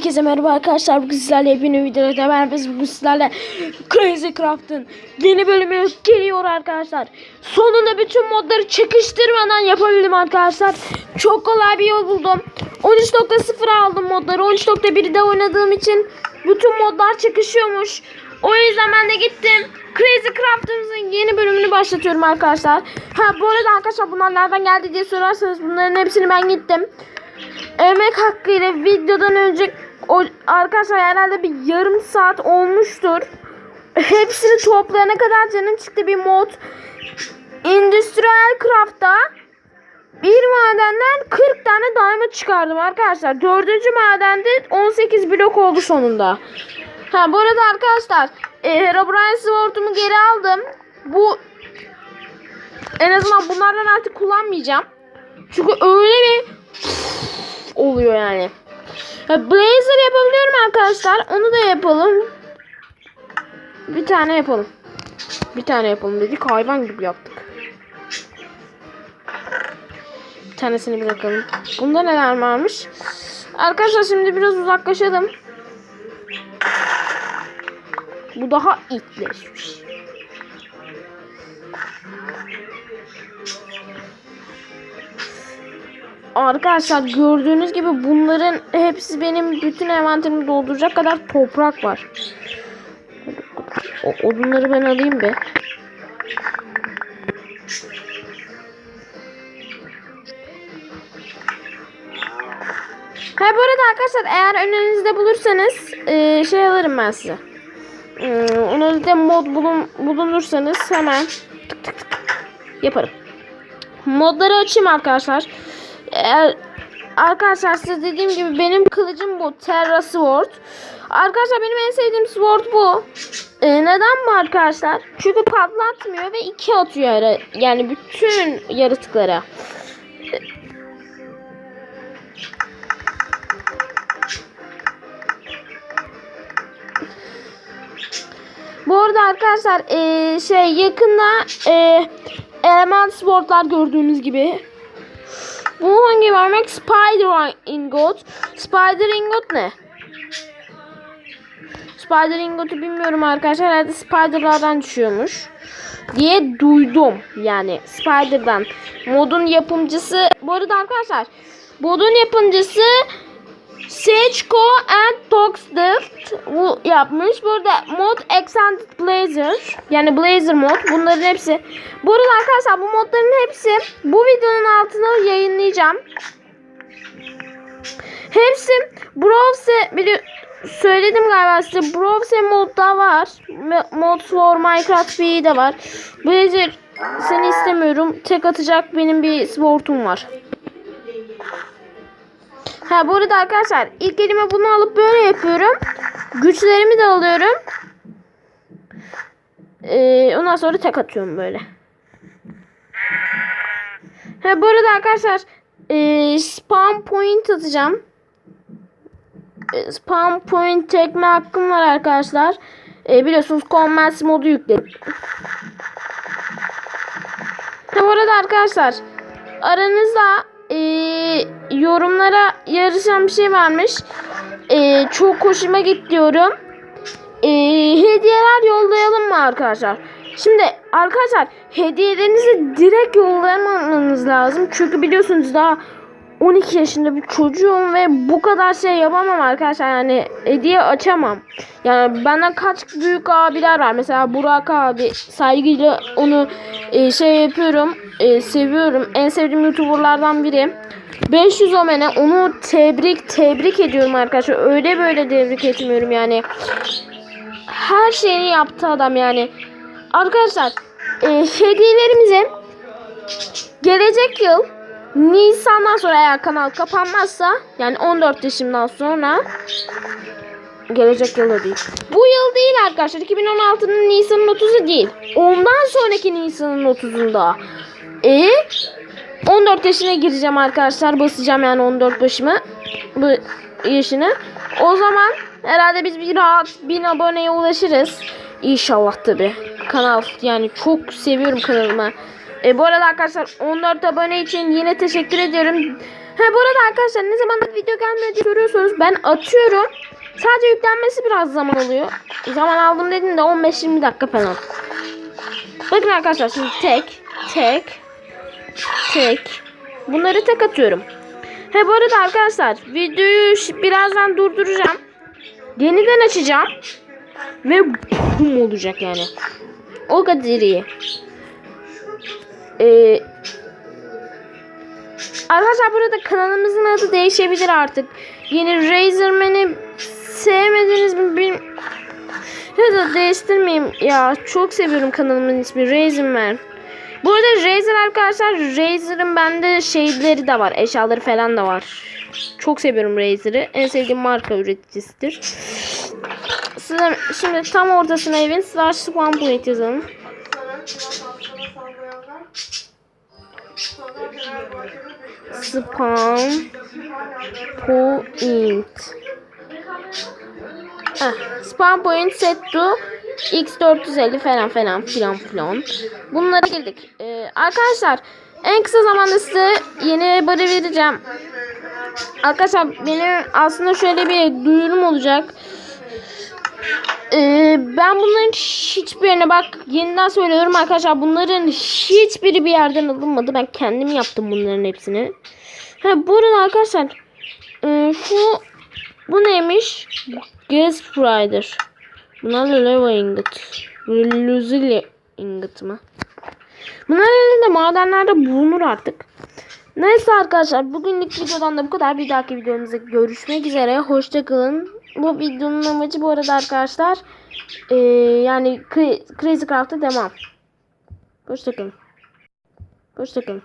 Herkese merhaba arkadaşlar. Bugün sizlerle yepyeni videoda beraberiz. Bugün sizlerle Crazy Craft'ın yeni bölümü geliyor arkadaşlar. Sonunda bütün modları çekiştirmeden yapabildim arkadaşlar. Çok kolay bir yol buldum. 13.0 aldım modları. 13.1'de oynadığım için bütün modlar çekişiyormuş. O yüzden ben de gittim. Crazy Craft'ımızın yeni bölümünü başlatıyorum arkadaşlar. Ha bu arada arkadaşlar bunlar nereden geldi diye sorarsanız bunların hepsini ben gittim. Emek hakkıyla videodan önce o, arkadaşlar herhalde bir yarım saat olmuştur. Hepsini toplayana kadar canım çıktı bir mod. Industrial Craft'ta bir madenden 40 tane diamond çıkardım arkadaşlar. Dördüncü madende 18 blok oldu sonunda. Ha bu arada arkadaşlar e, Herobrine Sword'umu geri aldım. Bu en azından bunlardan artık kullanmayacağım. Çünkü öyle bir blazer yapabiliyorum arkadaşlar. Onu da yapalım. Bir tane yapalım. Bir tane yapalım dedik. Hayvan gibi yaptık. Bir tanesini bırakalım. Bunda neler varmış? Arkadaşlar şimdi biraz uzaklaşalım. Bu daha itleşmiş. Arkadaşlar gördüğünüz gibi bunların hepsi benim bütün envanterimi dolduracak kadar toprak var. O odunları ben alayım be. Ha bu arada arkadaşlar eğer önünüzde bulursanız e, şey alırım ben size. Hmm, önünüzde mod bulun, bulunursanız hemen tık tık tık yaparım. Modları açayım arkadaşlar. Arkadaşlar size dediğim gibi benim kılıcım bu Terra Sword. Arkadaşlar benim en sevdiğim sword bu. Ee, neden bu arkadaşlar? Çünkü patlatmıyor ve iki atıyor yani bütün yaratıklara. Bu arada arkadaşlar ee, şey yakında ee, element swordlar gördüğünüz gibi bu hangi vermek? Spider ingot. Spider ingot ne? Spider ingotu bilmiyorum arkadaşlar. Herhalde spiderlardan düşüyormuş. Diye duydum. Yani spider'dan. Modun yapımcısı. Bu arada arkadaşlar. Modun yapımcısı Sechko and Toxdift yapmış. Burada mod Extended Blazer yani Blazer mod bunların hepsi. Bu arada arkadaşlar bu modların hepsi bu videonun altına yayınlayacağım. Hepsi Browse biliyor söyledim galiba size Browse modda var. Mod for Minecraft bir de var. Blazer seni istemiyorum. Tek atacak benim bir sportum var. Ha bu arada arkadaşlar ilk elime bunu alıp böyle yapıyorum. Güçlerimi de alıyorum. Ee, ondan sonra tek atıyorum böyle. Ha bu arada arkadaşlar e, spam point atacağım. E, spam point çekme hakkım var arkadaşlar. E, biliyorsunuz Commerce modu yükledim. Ha bu arada arkadaşlar aranızda e, yorumlara yarışan bir şey varmış. E, çok hoşuma gitti diyorum. E, hediyeler yollayalım mı arkadaşlar? Şimdi arkadaşlar hediyelerinizi direkt yollamamanız lazım. Çünkü biliyorsunuz daha 12 yaşında bir çocuğum ve bu kadar şey yapamam arkadaşlar. Yani hediye açamam. Yani benden kaç büyük abiler var. Mesela Burak abi saygıyla onu e, şey yapıyorum. E, seviyorum. En sevdiğim YouTuber'lardan biri. 500 omene onu tebrik tebrik ediyorum arkadaşlar. Öyle böyle tebrik etmiyorum yani. Her şeyini yaptı adam yani. Arkadaşlar e, hediyelerimizi gelecek yıl Nisan'dan sonra eğer kanal kapanmazsa yani 14 yaşımdan sonra Gelecek yılda değil. Bu yıl değil arkadaşlar. 2016'nın Nisan'ın 30'u değil. Ondan sonraki Nisan'ın 30'unda. E 14 yaşına gireceğim arkadaşlar. Basacağım yani 14 başımı. Bu yaşını. O zaman herhalde biz bir rahat 1000 aboneye ulaşırız. İnşallah tabi. Kanal yani çok seviyorum kanalımı. E, bu arada arkadaşlar 14 abone için yine teşekkür ediyorum. Ha bu arada arkadaşlar ne zaman video gelmiyor diye soruyorsanız ben atıyorum. Sadece yüklenmesi biraz zaman alıyor. Zaman aldım dedim de 15-20 dakika falan. Bakın arkadaşlar şimdi tek, tek, tek. Bunları tek atıyorum. He bu arada arkadaşlar videoyu birazdan durduracağım. Yeniden açacağım. Ve bum olacak yani. O kadar iyi. Ee, arkadaşlar burada kanalımızın adı değişebilir artık. Yeni Razerman'i sevmediniz mi bilmiyorum. Ya da değiştirmeyeyim ya. Çok seviyorum kanalımın ismi Razerman. Bu arada Razer arkadaşlar Razer'ın bende şeyleri de var. Eşyaları falan da var. Çok seviyorum Razer'ı. En sevdiğim marka üreticisidir. Size şimdi tam ortasına evin slash spawn point yazalım. Spawn point. Heh, spawn point set to x450 falan falan filan filan. Bunlara girdik. Ee, arkadaşlar en kısa zamanda size yeni barı vereceğim. Arkadaşlar benim aslında şöyle bir duyurum olacak. Ee, ben bunların hiçbirine bak yeniden söylüyorum arkadaşlar bunların hiçbiri bir yerden alınmadı. Ben kendim yaptım bunların hepsini. Ha bu arkadaşlar e, şu bu neymiş? Gas Rider. Bunlar lava ingot. Luzili ingot mı? Bunlar elinde madenlerde bulunur artık. Neyse arkadaşlar bugünlük videodan da bu kadar. Bir dahaki videomuzda görüşmek üzere. Hoşçakalın. Bu videonun amacı bu arada arkadaşlar eee, yani Cra- Crazy Craft'a devam. Hoşçakalın. Hoşçakalın.